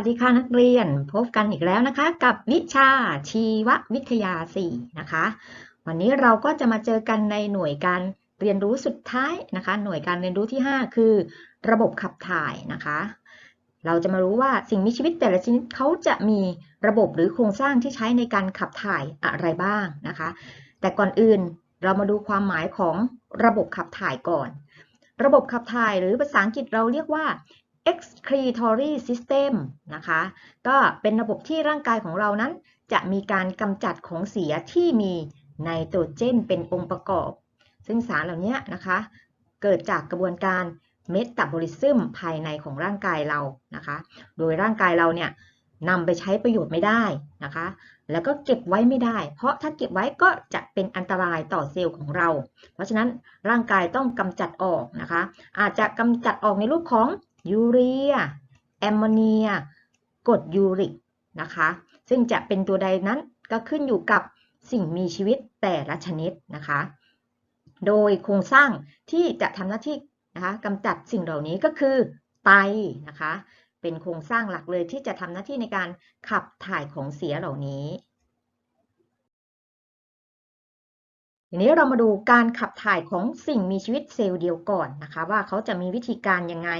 วัสดีค่ะนักเรียนพบกันอีกแล้วนะคะ กับวิชาชีววิทยา 4 นะคะ วันนี้เราก็จะมาเจอกันในหน่วยการเรียนรู้สุดท้ายนะคะ หน่วยการเรียนรู้ที่ 5 คือ ระบบขับถ่ายนะคะ เราจะมารู้ว่าสิ่งมีชีวิตแต่ละชนิดเขาจะมีระบบหรือโครงสร้างที่ใช้ในการขับถ่ายอะไรบ้างนะคะ แต่ก่อนอื่นเรามาดูความหมายของระบบขับถ่ายก่อน ระบบขับถ่ายหรือภาษาอังกฤษเราเรียกว่า excretory system นะคะ ก็เป็นระบบที่ร่างกายของเรานั้น จะมีการกำจัดของเสียที่มีไนโตรเจนเป็นองค์ประกอบ ซึ่งสารเหล่านี้นะคะ เกิดจากกระบวนการเมตาบอลิซึมภายในของร่างกายเรานะคะ โดยร่างกายเราเนี่ยนำไปใช้ประโยชน์ไม่ได้นะคะ แล้วก็เก็บไว้ไม่ได้ เพราะถ้าเก็บไว้ก็จะเป็นอันตรายต่อเซลล์ของเรา เพราะฉะนั้นร่างกายต้องกำจัดออกนะคะ อาจจะกำจัดออกในรูปของ ยูเรีย แอมโมเนียกรดยูริกนะคะ ซึ่งจะเป็นตัวใดนั้นก็ขึ้นอยู่กับสิ่งมีชีวิตแต่ละชนิดนะคะ โดยโครงสร้างที่จะทำหน้าที่นะคะกำจัดสิ่งเหล่านี้ก็คือไตนะคะ เป็นโครงสร้างหลักเลยที่จะทำหน้าที่ในการขับถ่ายของเสียเหล่านี้ทีนี้เรามาดูการขับถ่ายของสิ่งมีชีวิตเซลล์เดียวก่อนนะคะ ว่าเขาจะมีวิธีการยังไง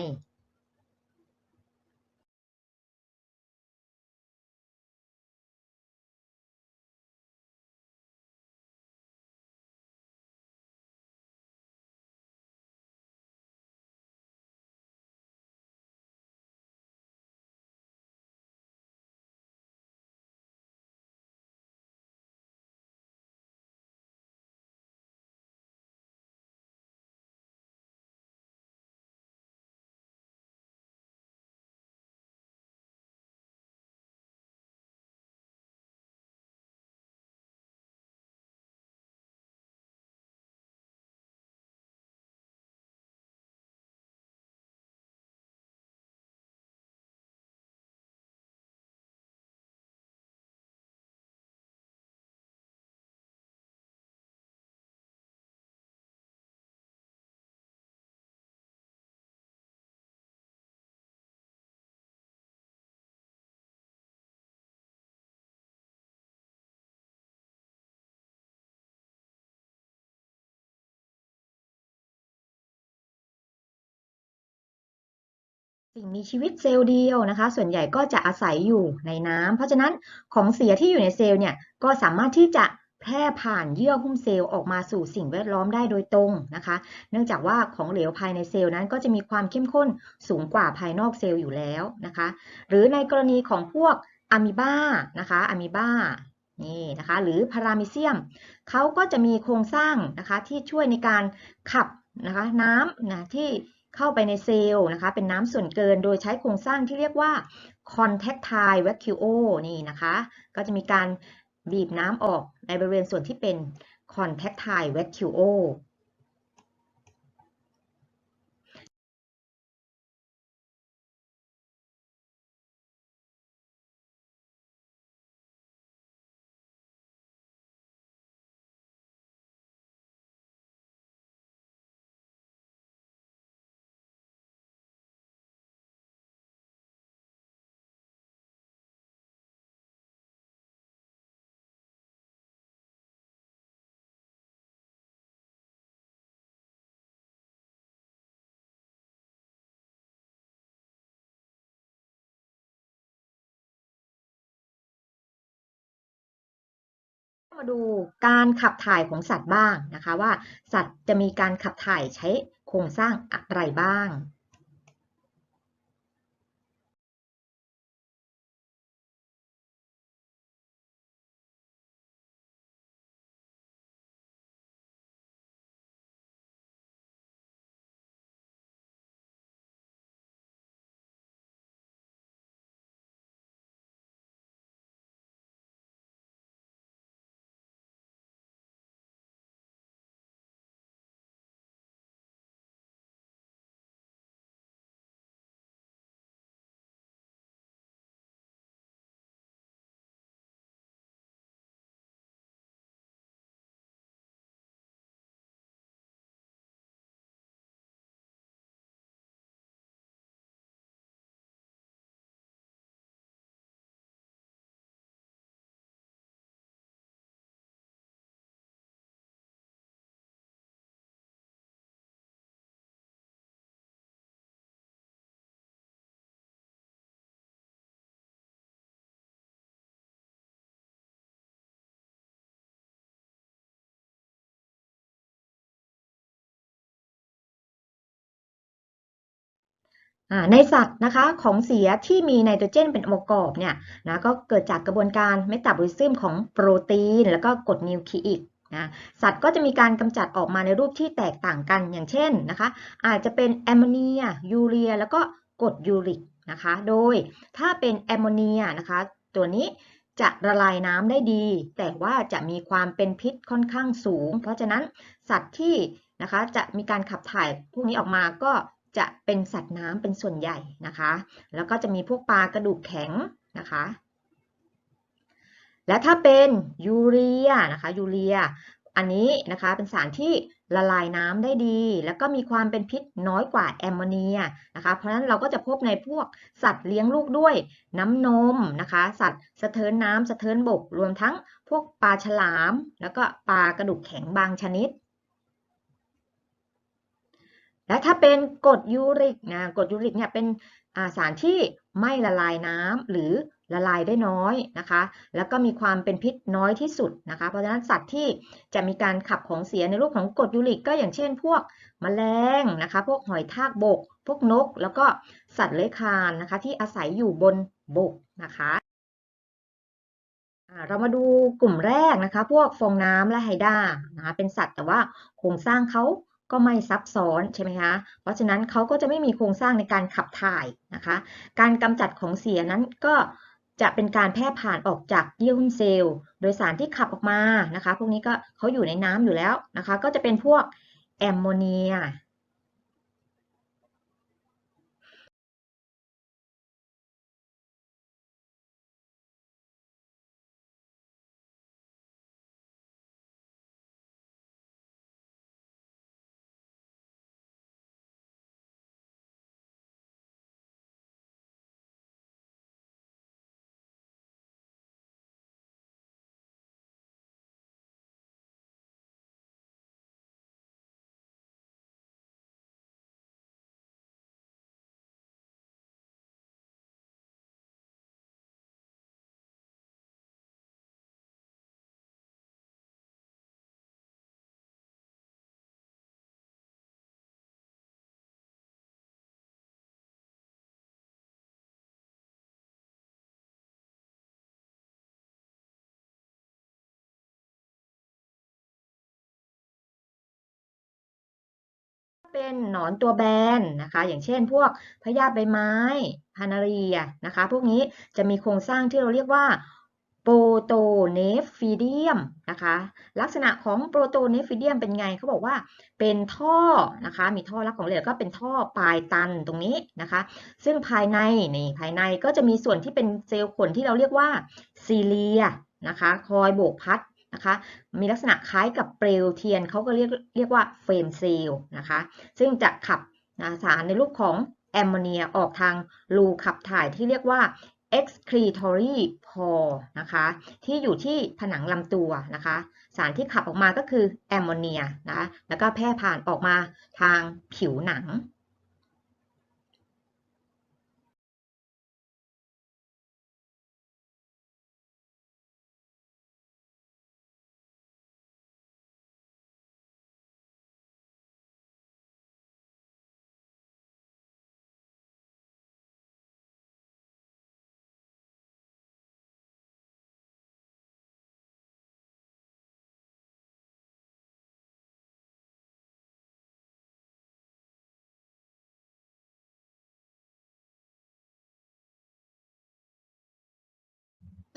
สิ่งมีชีวิตเซลล์เดียวนะคะ ส่วนใหญ่ก็จะอาศัยอยู่ในน้ำเพราะฉะนั้นของเสียที่อยู่ในเซลล์เนี่ยก็สามารถที่จะแพร่ผ่านเยื่อหุ้มเซลล์ออกมาสู่สิ่งแวดล้อมได้โดยตรงนะคะ เนื่องจากว่าของเหลวภายในเซลล์นั้นก็จะมีความเข้มข้นสูงกว่าภายนอกเซลล์อยู่แล้วนะคะ หรือในกรณีของพวกอะมีบานะคะอะมีบานี่นะคะ หรือพารามิเซียมเขาก็จะมีโครงสร้างนะคะที่ช่วยในการขับนะคะน้ำนะที่ เข้าไปในเซลล์นะคะ เป็นน้ำส่วนเกินโดยใช้โครงสร้างที่เรียกว่า contactile vacuo นี่นะคะ ก็จะมีการบีบน้ำออกในบริเวณส่วนที่เป็น contactile vacuo มาดูการขับถ่ายของสัตว์บ้างนะคะว่าสัตว์จะมีการขับถ่ายใช้โครงสร้างอะไรบ้าง ในสัตว์นะคะของเสียที่มีไนโตรเจนเป็นองค์ประกอบเนี่ยนะก็เกิดจากกระบวนการเมตาบอลิซึมของโปรตีน แล้วก็กรดนิวคลีอิกนะสัตว์ก็จะมีการกำจัดออกมาในรูปที่แตกต่างกันอย่างเช่นนะคะ อาจจะเป็นแอมโมเนีย ยูเรีย แล้วก็กรดยูริกนะคะ โดยถ้าเป็นแอมโมเนียนะคะ ตัวนี้จะละลายน้ำได้ดี แต่ว่าจะมีความเป็นพิษค่อนข้างสูง เพราะฉะนั้นสัตว์ที่นะคะจะมีการขับถ่ายพวกนี้ออกมาก็ จะเป็นสัตว์น้ำเป็นส่วนใหญ่นะคะ แล้วก็จะมีพวกปลากระดูกแข็งนะคะ และถ้าเป็นยูเรียนะคะยูเรีย อันนี้นะคะเป็นสารที่ละลายน้ำได้ดี แล้วก็มีความเป็นพิษน้อยกว่าแอมโมเนียนะคะ เพราะฉะนั้นเราก็จะพบในพวกสัตว์เลี้ยงลูกด้วยน้ำนมนะคะ สัตว์สะเทินน้ำสะเทินบกรวมทั้งพวกปลาฉลาม แล้วก็ปลากระดูกแข็งบางชนิด และถ้าเป็นกรดยูริกนะกรดยูริกเนี่ยเป็นสารที่ไม่ละลายน้ำหรือละลายได้น้อยนะคะ แล้วก็มีความเป็นพิษน้อยที่สุดนะคะ เพราะฉะนั้นสัตว์ที่จะมีการขับของเสียในรูปของกรดยูริกก็อย่างเช่น พวกมแมลงนะคะ พวกหอยทากบก พวกนก แล้วก็สัตว์เลื้อยคลานนะคะ ที่อาศัยอยู่บนบกนะคะเรามาดูกลุ่มแรกนะคะ พวกฟองน้ำและไฮด้านะคะ เป็นสัตว์แต่ว่าโครงสร้างเขา ก็ไม่ซับซ้อนใช่ไหมคะ เพราะฉะนั้นเขาก็จะไม่มีโครงสร้างในการขับถ่ายนะคะ การกำจัดของเสียนั้นก็จะเป็นการแพร่ผ่านออกจากเยื่อหุ้มเซลล์ โดยสารที่ขับออกมานะคะ พวกนี้ก็เขาอยู่ในน้ำอยู่แล้วนะคะ ก็จะเป็นพวกแอมโมเนีย เป็นหนอนตัวแบนนะคะ อย่างเช่น พวกพยาธิใบไม้พานาเรียนะคะ พวกนี้จะมีโครงสร้างที่เราเรียกว่าโปรโตเนฟิเดียมนะคะ ลักษณะของโปรโตเนฟิเดียมเป็นไงเขาบอกว่าเป็นท่อนะคะ มีท่อรักของเหลวก็เป็นท่อปลายตันตรงนี้นะคะ ซึ่งภายในนี่ภายในก็จะมีส่วนที่เป็นเซลล์ขนที่เราเรียกว่าซีเลียนะคะ คอยโบกพัด นะคะมีลักษณะคล้ายกับเปลวเทียนเขาก็เรียกเรียกว่าเฟมเซลล์นะคะซึ่งจะขับสารในรูปของแอมโมเนียออกทางรูขับถ่ายที่เรียกว่า excretory pore นะคะที่อยู่ที่ผนังลำตัวนะคะสารที่ขับออกมาก็คือแอมโมเนียนะแล้วก็แพร่ผ่านออกมาทางผิวหนัง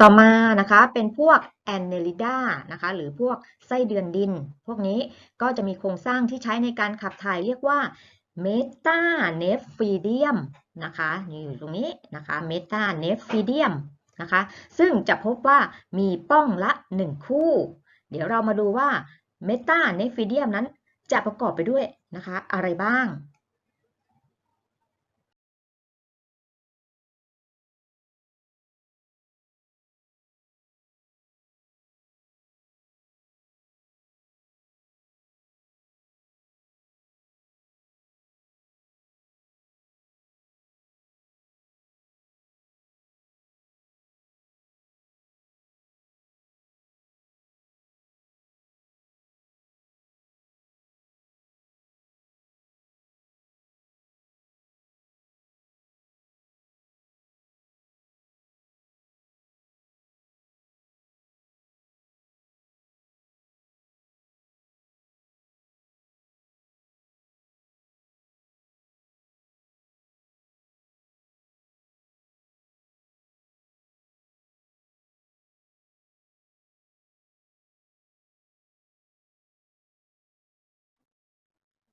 ต่อมานะคะเป็นพวกแอนเนลิดานะคะหรือพวกไส้เดือนดิน พวกนี้ก็จะมีโครงสร้างที่ใช้ในการขับถ่ายเรียกว่าเมตาเนฟฟีเดียมนะคะอยู่ตรงนี้นะคะเมตาเนฟฟีเดียมนะคะซึ่งจะพบว่ามีป้องละ 1 คู่ เดี๋ยวเรามาดูว่าเมตาเนฟฟีเดียมนั้นจะประกอบไปด้วยนะคะอะไรบ้าง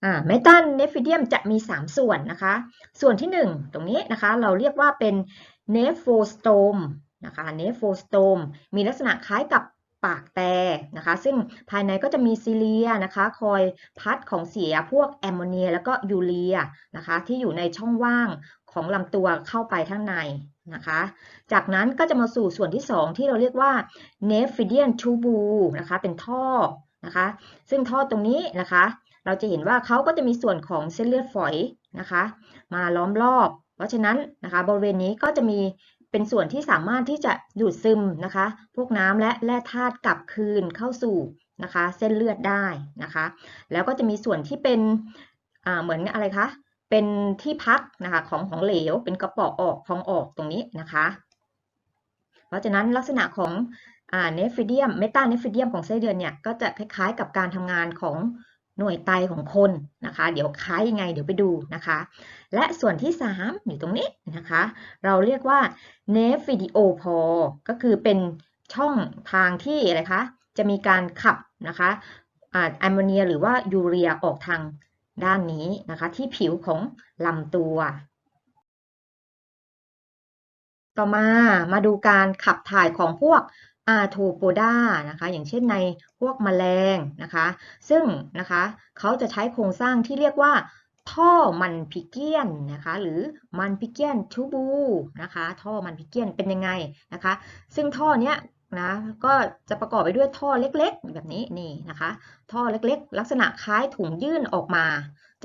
อ่าเมตาเนฟิเดียมจะมี 3 ส่วนนะคะ ส่วนที่ 1 ตรงนี้นะคะ เราเรียกว่าเป็นเนฟโฟสโตมนะคะเนฟโฟสโตมมีลักษณะคล้ายกับปากแต่นะคะ ซึ่งภายในก็จะมีซีเลียนะคะ คอยพัดของเสียพวกแอมโมเนีย แล้วก็ยูเรียนะคะ ที่อยู่ในช่องว่างของลำตัวเข้าไปข้างในนะคะ จากนั้นก็จะมาสู่ส่วนที่ 2 ที่เราเรียกว่าเนฟิเดียนทูบูนะคะ เป็นท่อนะคะ ซึ่งท่อตรงนี้นะคะ เราจะเห็นว่าเขาก็จะมีส่วนของเส้นเลือดฝอยนะคะ มาล้อมรอบ เพราะฉะนั้นนะคะบริเวณนี้ก็จะมีเป็นส่วนที่สามารถที่จะดูดซึมนะคะ พวกน้ำและแร่ธาตุกลับคืนเข้าสู่นะคะ เส้นเลือดได้นะคะ แล้วก็จะมีส่วนที่เป็นเหมือนอะไรคะเป็นที่พักนะคะของของเหลวเป็นกระป๋อออกพองออกตรงนี้นะคะ เพราะฉะนั้นลักษณะของเนฟิเดียมเมตาเนฟิเดียมของไส้เดือนเนี่ยก็จะคล้ายๆกับการทำงานของ หน่วยไตของคนนะคะ เดี๋ยวคล้ายยังไงเดี๋ยวไปดูนะคะ และส่วนที่ 3 อยู่ตรงนี้นะคะ เราเรียกว่าเนฟิดิโอพอก็คือเป็นช่องทางที่อะไรคะ จะมีการขับนะคะแอมโมเนียหรือว่ายูเรียออกทางด้านนี้นะคะ ที่ผิวของลำตัว ต่อมามาดูการขับถ่ายของพวก อาโทโปดานะคะ อย่างเช่นในพวกแมลงนะคะ ซึ่งนะคะเขาจะใช้โครงสร้างที่เรียกว่า ท่อมันพิเกียนนะคะ หรือมันพิเกียนทูบูนะคะ ท่อมันพิเกียนเป็นยังไงนะคะ ซึ่งท่อเนี้ยนะก็จะประกอบไปด้วยท่อเล็กๆ แบบนี้นี่นะคะ ท่อเล็กๆ ลักษณะคล้ายถุงยื่นออกมา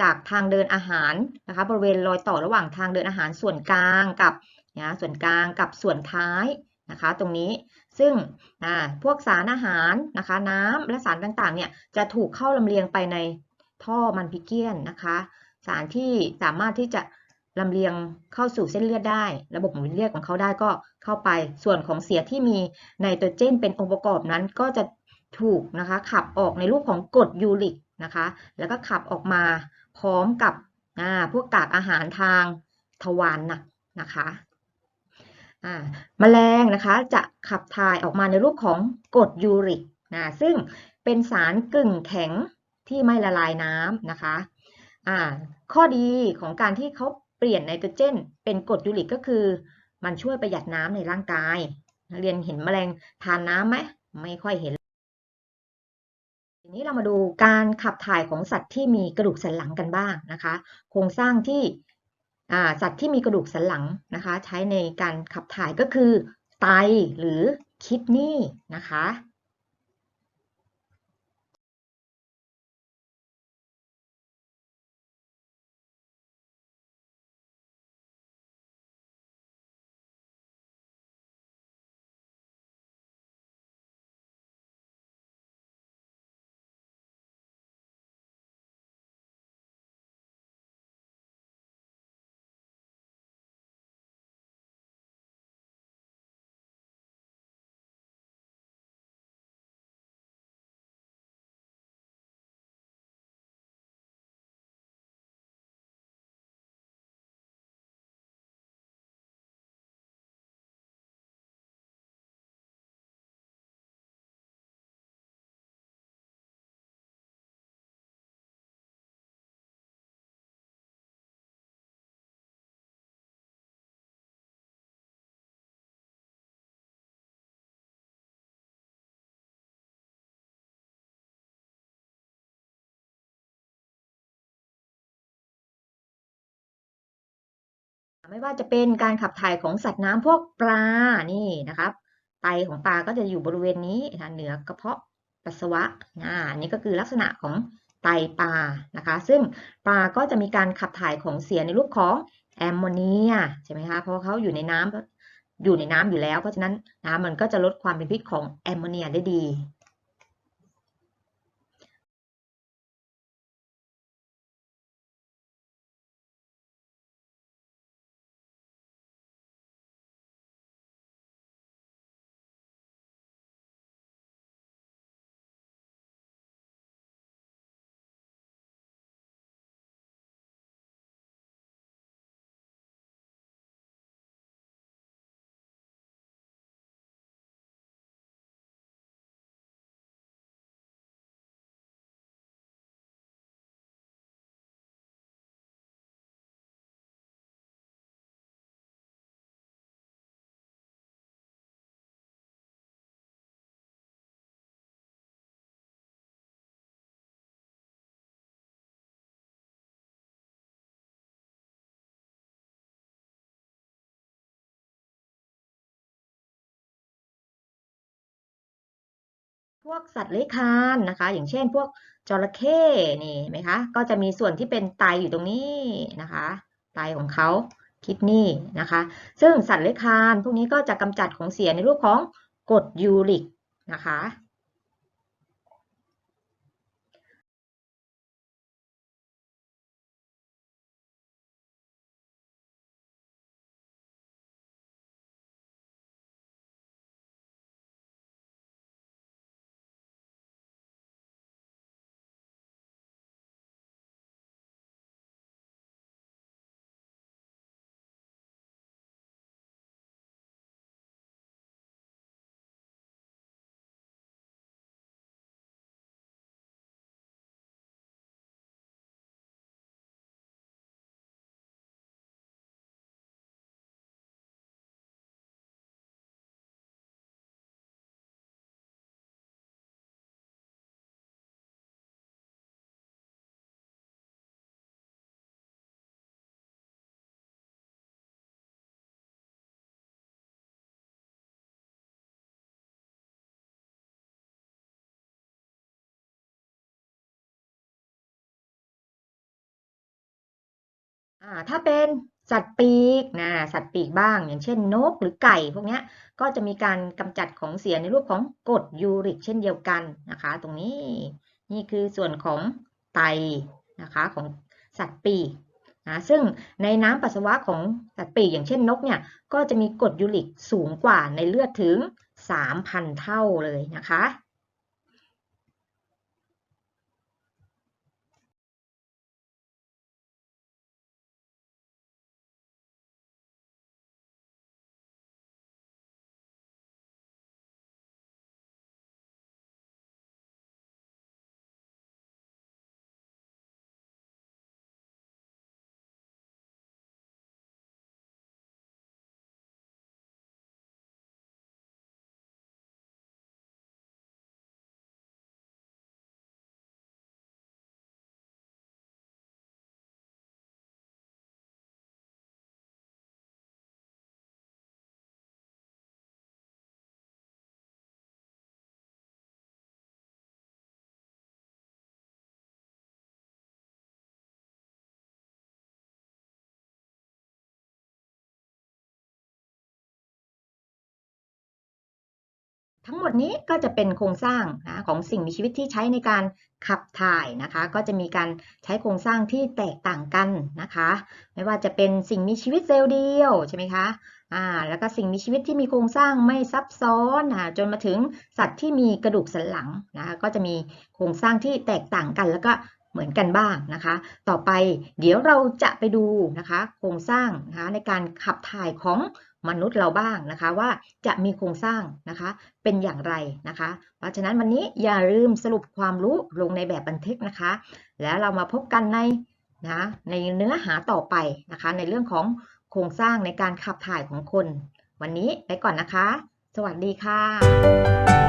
จากทางเดินอาหารนะคะ บริเวณรอยต่อระหว่างทางเดินอาหารส่วนกลางกับนะส่วนกลางกับส่วนท้ายนะคะ ตรงนี้ ซึ่งพวกสารอาหารนะคะน้ำและสารต่างๆเนี่ยจะถูกเข้าลำเลียงไปในท่อมันพิเกียนนะคะ สารที่สามารถที่จะลำเลียงเข้าสู่เส้นเลือดได้ ระบบหมุนเวียนของเขาได้ก็เข้าไป ส่วนของเสียที่มีไนโตรเจนเป็นองค์ประกอบนั้นก็จะถูกนะคะขับออกในรูปของกรดยูริกนะคะ แล้วก็ขับออกมาพร้อมกับพวกกากอาหารทางทวารหนักนะคะ แมลงนะคะจะขับถ่ายออกมาในรูปของกรดยูริกนะซึ่งเป็นสารกึ่งแข็งที่ไม่ละลายน้ำนะคะข้อดีของการที่เขาเปลี่ยนไนโตรเจน เป็นกรดยูริกก็คือ มันช่วยประหยัดน้ำในร่างกาย เรียนเห็นแมลงทานน้ำไหมไม่ค่อยเห็นทีนี้เรามาดูการขับถ่ายของสัตว์ที่มีกระดูกสันหลังกันบ้างนะคะ โครงสร้างที่ สัตว์ที่มีกระดูกสันหลังนะคะ ใช้ในการขับถ่ายก็คือไตหรือคิดนี่นะคะ ไม่ว่าจะเป็นการขับถ่ายของสัตว์น้ำพวกปลานี่นะครับ ไตของปลาก็จะอยู่บริเวณนี้นะเหนือกระเพาะปัสสาวะอ่านี่ก็คือลักษณะของไตปลานะคะ ซึ่งปลาก็จะมีการขับถ่ายของเสียในรูปของแอมโมเนียใช่ไหมคะเพราะเขาอยู่ในน้ำอยู่ในน้ำอยู่แล้ว เพราะฉะนั้นน้ำมันก็จะลดความเป็นพิษของแอมโมเนียได้ดี พวกสัตว์เลื้อยคลานนะคะ อย่างเช่น พวกจระเข้นี่ไหมคะ ก็จะมีส่วนที่เป็นไตอยู่ตรงนี้นะคะไตของเขาคิดนี่นะคะ ซึ่งสัตว์เลื้อยคลานพวกนี้ก็จะกำจัดของเสียในรูปของกรดยูริกนะคะ ถ้าเป็นสัตว์ปีกนะสัตว์ปีกบ้าง อย่างเช่นนกหรือไก่พวกนี้ก็จะมีการกำจัดของเสียในรูปของกรดยูริกเช่นเดียวกันนะคะ ตรงนี้นี่คือส่วนของไตนะคะของสัตว์ปีกนะซึ่งในน้ำปัสสาวะของสัตว์ปีกอย่างเช่นนกเนี่ยก็จะมีกรดยูริกสูงกว่าในเลือดถึง 3,000 เท่าเลยนะคะ ทั้งหมดนี้ก็จะเป็นโครงสร้างนะของสิ่งมีชีวิตที่ใช้ในการขับถ่ายนะคะ ก็จะมีการใช้โครงสร้างที่แตกต่างกันนะคะ ไม่ว่าจะเป็นสิ่งมีชีวิตเซลล์เดียวใช่ไหมคะอ่าแล้วก็สิ่งมีชีวิตที่มีโครงสร้างไม่ซับซ้อนนะจนมาถึงสัตว์ที่มีกระดูกสันหลังนะคะก็จะมีโครงสร้างที่แตกต่างกันแล้วก็เหมือนกันบ้างนะคะ ต่อไปเดี๋ยวเราจะไปดูนะคะ โครงสร้างนะคะในการขับถ่ายของ มนุษย์เราบ้างนะคะ ว่าจะมีโครงสร้างนะคะเป็นอย่างไรนะคะ เพราะฉะนั้นวันนี้อย่าลืมสรุปความรู้ลงในแบบบันทึกนะคะ แล้วเรามาพบกันในนะในเนื้อหาต่อไปนะคะ ในเรื่องของโครงสร้างในการขับถ่ายของคน วันนี้ไปก่อนนะคะ สวัสดีค่ะ